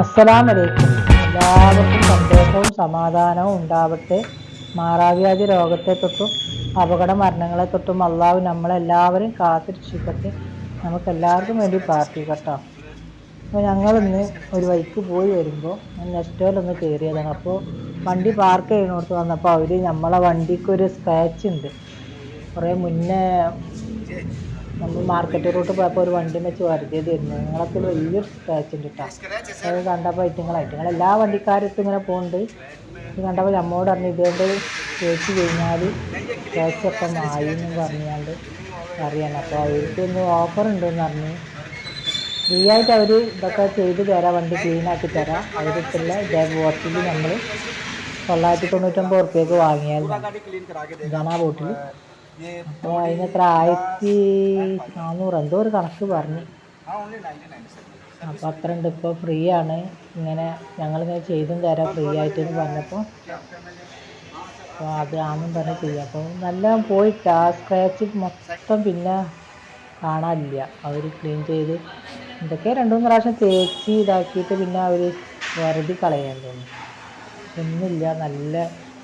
അസ്സലാമലൈക്കും. എല്ലാവർക്കും സന്തോഷവും സമാധാനവും ഉണ്ടാവട്ടെ. മാറാവ്യാധി രോഗത്തെ തൊട്ടും അപകട മരണങ്ങളെ തൊട്ടും അള്ളാഹു നമ്മളെല്ലാവരും നമുക്ക് എല്ലാവർക്കും വേണ്ടി കേട്ടോ അപ്പോൾ ഞങ്ങളിന്ന് ഒരു വൈക്ക് പോയി വരുമ്പോൾ നെസ്റ്റോയിലൊന്ന് കയറിയതാണ്. അപ്പോൾ വണ്ടി പാർക്ക് ചെയ്യുന്നിടത്ത് വന്നപ്പോൾ അവർ നമ്മളെ വണ്ടിക്ക് ഒരു സ്ക്രാച്ച് ഉണ്ട്. കുറേ മുന്നേ നമ്മൾ മാർക്കറ്റ് റൂട്ട് പോയപ്പോൾ ഒരു വണ്ടി വെച്ച് വരുത്തിയതായിരുന്നു. നിങ്ങളൊക്കെ വലിയൊരു സ്ക്രാച്ച് ഉണ്ട് കേട്ടോ അത് കണ്ടപ്പോൾ ഐറ്റങ്ങളായിട്ട് നിങ്ങൾ എല്ലാ വണ്ടിക്കാരത്തും ഇങ്ങനെ പോകുന്നുണ്ട് ഇത് കണ്ടപ്പോൾ നമ്മോട് പറഞ്ഞു ഇതുകൊണ്ട് ചേച്ചി കഴിഞ്ഞാൽ സ്ക്രാച്ചൊക്കെ മായി എന്നും പറഞ്ഞാണ്ട് അറിയണം അപ്പോൾ അവർക്ക് ഇന്ന് ഓഫർ ഉണ്ടെന്ന് പറഞ്ഞു. ഫ്രീ ആയിട്ട് അവർ ഇതൊക്കെ ചെയ്ത് തരാം വണ്ടി ക്ലീൻ ആക്കി തരാം. അവർക്കുള്ള ഇതേ ബോട്ടിൽ നമ്മൾ തൊള്ളായിരത്തി തൊണ്ണൂറ്റൊമ്പത് ഉറുപ്പ്യക്ക് വാങ്ങിയാൽ ഇതാണ് ആ ബോട്ടിൽ അപ്പോൾ അതിന് എത്ര? ആയിരത്തി നാനൂറ് എന്തോ ഒരു കണക്ക് പറഞ്ഞു. അപ്പോൾ അത്ര ഉണ്ട് ഇപ്പോൾ ഫ്രീ ആണ് ഇങ്ങനെ ഞങ്ങളിങ്ങനെ ചെയ്തും തരാം. ഫ്രീ ആയിട്ട് എന്ന് പറഞ്ഞപ്പോൾ അപ്പോൾ അത് ആണെന്ന് പറഞ്ഞ് ചെയ്യാം. അപ്പോൾ നല്ല പോയിട്ട്. സ്ക്രാച്ച് മൊത്തം പിന്നെ കാണാനില്ല. അവർ ക്ലീൻ ചെയ്ത് എന്തൊക്കെ രണ്ടു മൂന്ന് പ്രാവശ്യം തേച്ച് ഇതാക്കിയിട്ട് പിന്നെ അവർ വെറുതെ കളയാൻ തോന്നി. ഒന്നുമില്ല. നല്ല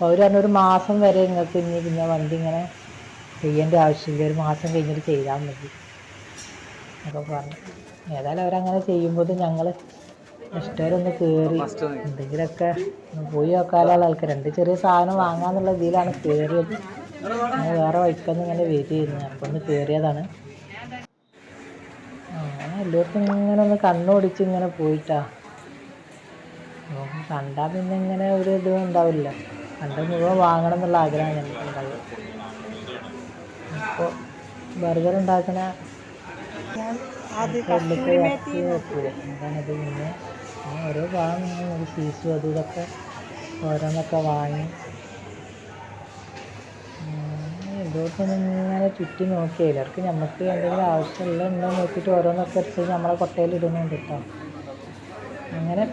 അവർ പറഞ്ഞ ഒരു മാസം വരെ നിങ്ങൾക്ക് ഇനി പിന്നെ വണ്ടി ഇങ്ങനെ ചെയ്യേണ്ട ആവശ്യമില്ല. ഒരു മാസം കഴിഞ്ഞിട്ട് ചെയ്താൽ മതി. എന്നൊക്കെ പറഞ്ഞു. ഏതായാലും അവരങ്ങനെ ചെയ്യുമ്പോൾ ഞങ്ങൾ ഇഷ്ടമൊന്ന് കയറി എന്തെങ്കിലുമൊക്കെ പോയി നോക്കാനുള്ള ആൾക്കാർ രണ്ട് ചെറിയ സാധനം വാങ്ങാന്നുള്ള ഇതിലാണ് കയറിയത് അങ്ങനെ വേറെ വഴിക്കൊന്നും ഇങ്ങനെ വരികയായിരുന്നു അപ്പൊ ഒന്ന് കയറിയതാണ് അങ്ങനെ എല്ലാവർക്കും ഇങ്ങനെ ഒന്ന് കണ്ണോടിച്ച് ഇങ്ങനെ പോയിട്ടാ. കണ്ടാ പിന്നെ ഇങ്ങനെ ഒരു ഇതും ഉണ്ടാവില്ല. കണ്ട് മുഴുവൻ വാങ്ങണം എന്നുള്ള ആഗ്രഹം ഞങ്ങൾക്കുണ്ടാവും അപ്പോൾ ബർഗർ ഉണ്ടാക്കണ എന്താണിത് പിന്നെ. ഓരോ ഭാഗം ഇങ്ങനെ ഒരു സീസും അതും ഇതൊക്കെ ഓരോന്നൊക്കെ വാങ്ങി. ഇതോട്ടൊന്നും ഇങ്ങനെ ചുറ്റി നോക്കിയാൽ അവർക്ക് നമുക്ക് എന്തെങ്കിലും ആവശ്യമുള്ള ഉണ്ടോ നോക്കിയിട്ട് ഓരോന്നൊക്കെ എടുത്ത് നമ്മളെ കൊട്ടയിൽ ഇടുന്നുണ്ട് കേട്ടോ അങ്ങനെ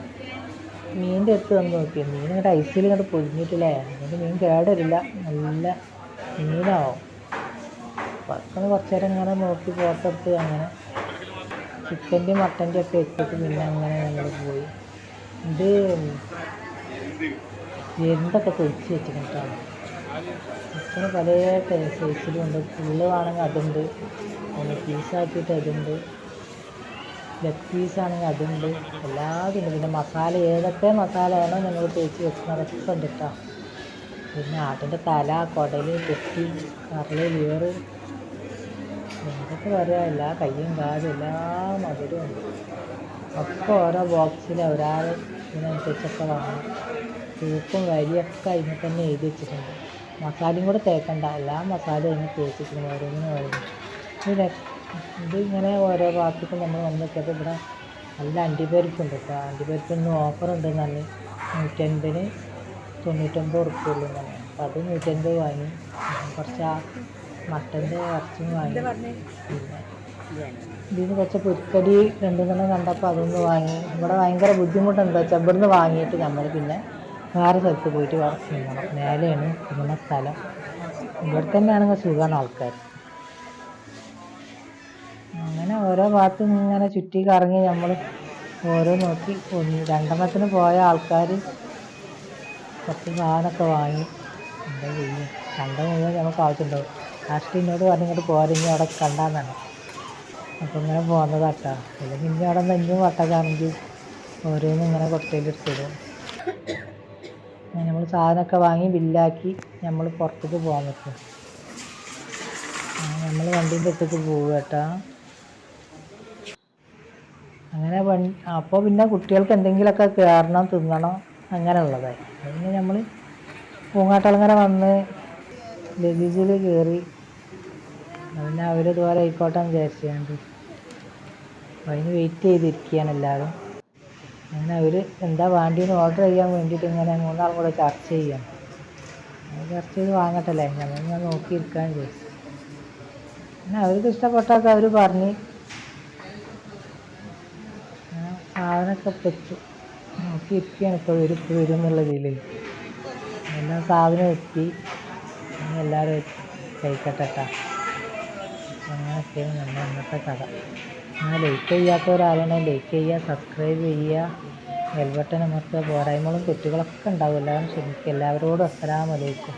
മീനിന്റെ അടുത്ത് വന്ന് നോക്കി. മീൻ ഇങ്ങോട്ട് ഐസിൽ ഇങ്ങോട്ട് പൊരിഞ്ഞിട്ടില്ലേ അതുകൊണ്ട് മീൻ കേടരില്ല. നല്ല മീനാവും. അതൊക്കെ കുറച്ച് നേരം ഇങ്ങനെ നോക്കി ഫോട്ടോ എടുത്ത് അങ്ങനെ ചിക്കന്റെയും മട്ടന്റെയും ഒക്കെ വെച്ചിട്ട് പിന്നെ അങ്ങനെ ഞങ്ങൾ പോയി. ഇത് എന്തൊക്കെ പൊരിച്ച് വെച്ചിട്ടുണ്ടാവും ചിക്കന് പല സൈസിലും ഉണ്ട് ഫുള്ള് വേണമെങ്കിൽ അതുണ്ട്. പിന്നെ പീസാക്കിയിട്ട് അതുണ്ട്. ലെഗ് പീസാണെങ്കിൽ അതുണ്ട്. എല്ലാതും ഉണ്ട് പിന്നെ മസാല ഏതൊക്കെ മസാല മസാലയാണോ ഞങ്ങൾ തേച്ച് വെക്കുന്നതൊക്കെ ഉണ്ട് കേട്ടോ പിന്നെ ആട്ടിന്റെ തല കുടൽ പെട്ടി കറൽ ലിവർ എന്തൊക്കെ പറയാ എല്ലാ കയ്യും കാലും എല്ലാ മധുരവും. ഒക്കെ ഓരോ ബോക്സിൽ ഒരാൾ ഇതിനനുസരിച്ചൊക്കെ വാങ്ങണം തൂക്കും വരിയൊക്കെ അതിന് തന്നെ എഴുതി വെച്ചിട്ടുണ്ട്. മസാലയും കൂടെ തേക്കണ്ട എല്ലാ മസാലയും അതിന് തേച്ചിട്ടുണ്ട് ഓരോന്നിനും ഓരോന്നും. ഇത് ഇതിങ്ങനെ ഓരോ ഭാഗത്തേക്കും നമ്മൾ വന്ന് നോക്കിയപ്പോൾ ഇവിടെ നല്ല അണ്ടിപ്പരിപ്പുണ്ട് കേട്ടോ. അണ്ടിപ്പരിപ്പിന് ഓഫർ നല്ല നൂറ്റൻപതിന് തൊണ്ണൂറ്റൊമ്പത് ഉറുപ്പ്യ അപ്പം അത് നൂറ്റൻപത് വാങ്ങി. കുറച്ച് മട്ടന്റെ ഇറച്ചി വാങ്ങി. ഇതിന് കുറച്ച് പൊരിക്കടി രണ്ടു മൂന്നെണ്ണം കണ്ടപ്പോൾ അതൊന്ന് വാങ്ങി. ഇവിടെ ഭയങ്കര ബുദ്ധിമുട്ടുണ്ട് വെച്ചാൽ ഇവിടുന്ന് വാങ്ങിയിട്ട് നമ്മൾ പിന്നെ വേറെ സ്ഥലത്ത് പോയിട്ട് വേറെ സിനിമ മേലെയാണ് ഇങ്ങനെ സ്ഥലം. ഇവിടെ തന്നെയാണെങ്കിൽ സുഖമാണ് ആൾക്കാർ അങ്ങനെ ഓരോ ഭാഗത്തും ഇങ്ങനെ ചുറ്റി കറങ്ങി നമ്മൾ ഓരോ നോക്കി. ഒന്ന് രണ്ടെണ്ണത്തിന് പോയ ആൾക്കാർ കുറച്ച് സാധനമൊക്കെ വാങ്ങി. എന്താ ചെയ്യും? കണ്ട? മുഴുവൻ നമുക്ക് ആവശ്യമുണ്ടാവും. ലാസ്റ്റ് എന്നോട് പറഞ്ഞു ഇങ്ങോട്ട് അവിടെ കണ്ടാന്നാണ്. അപ്പോൾ ഇങ്ങനെ പോകുന്നതാട്ടോ അല്ലെങ്കിൽ ഇനി അവിടെ നെഞ്ഞും വട്ടക്കാണെങ്കിൽ ഓരോന്നും ഇങ്ങനെ കൊട്ടയിലെടുത്തിടും നമ്മൾ സാധനമൊക്കെ വാങ്ങി ബില്ലാക്കി നമ്മൾ പുറത്തേക്ക് പോകാൻ പറ്റും. നമ്മൾ വണ്ടീന്റെ അടുത്തേക്ക് പോവുക കേട്ടോ അങ്ങനെ അപ്പോൾ പിന്നെ കുട്ടികൾക്ക് എന്തെങ്കിലുമൊക്കെ കയറണം തിന്നണം അങ്ങനെ ഉള്ളതായി പിന്നെ നമ്മൾ പൂങ്ങാട്ടങ്ങനെ വന്ന് ലഗേജിൽ കയറി പിന്നെ അവർ ഇതുപോലെ ആയിക്കോട്ടെ എന്ന് വിചാരിച്ചുകൊണ്ട് അപ്പോൾ അതിന് വെയിറ്റ് ചെയ്തിരിക്കുകയാണ് എല്ലാവരും. അങ്ങനെ അവർ എന്താ വേണ്ടിയെന്ന് ഓർഡർ ചെയ്യാൻ വേണ്ടിയിട്ട് ഇങ്ങനെ മൂന്നാളും കൂടെ ചർച്ച ചെയ്യാം അത് ചർച്ച ചെയ്ത് വാങ്ങട്ടല്ലേ? ഞങ്ങൾ ഞാൻ നോക്കിയിരിക്കാൻ ചോദിച്ചു പിന്നെ അവർക്ക് ഇഷ്ടപ്പെട്ടാൽ അവർ പറഞ്ഞ്. സാധനമൊക്കെ വെച്ചു. നോക്കിയിരിക്കുകയാണ് ഇപ്പോൾ വരും വരും എന്നുള്ള രീതിയിൽ. എല്ലാ സാധനം എത്തി. എല്ലാവരും കഴിക്കട്ടെ കേട്ടോ നമ്മുടെ അന്നത്തെ കഥ. ആ ലൈക്ക് ചെയ്യാത്തവരാണെങ്കിൽ ലൈക്ക് ചെയ്യുക സബ്സ്ക്രൈബ് ചെയ്യുക ബെൽബട്ടൺ അമർത്തുക പോരായ്മകളും തെറ്റുകളൊക്കെ ഉണ്ടാവും. എല്ലാവരും ക്ഷമിക്കുക. എല്ലാവരോടും അസ്സലാമു അലൈക്കും.